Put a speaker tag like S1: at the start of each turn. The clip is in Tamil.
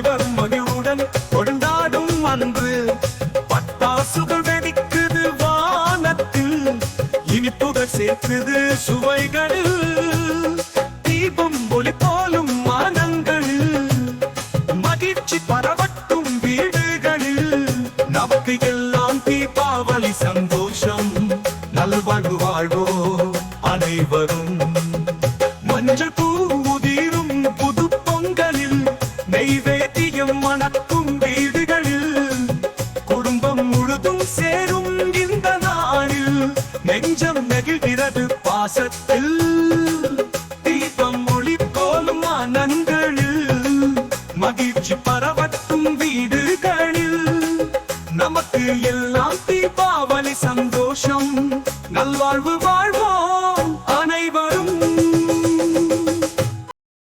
S1: கருணை மகிழ்வுடன் கொடுந்தாடும் அன்பு. பட்டாசுகள் வெடிக்குது வானத்தில் இனிப்புகள் சேர்க்குது சுவைகள் தீபம் ஒளி போலும் மாதங்களில் மகிழ்ச்சி பரவட்டும் வீடுகளில். நமக்கு எல்லாம் தீபாவளி சந்தோஷம். நல்வாழ்வு வாழ்வோ அனைவரும். மணக்கும் வீடுகளில் குடும்பம் முழுதும் சேரும் இந்த நாளில் நெஞ்சம் நெகிழ்கிறது பாசத்தில். தீபம் ஒளி போலும் ஆனங்களில் மகிழ்ச்சி பரவட்டும் வீடுகளில். நமக்கு எல்லாம் தீபாவளி சந்தோஷம் நல்வாழ்வு வாழ்வோம்.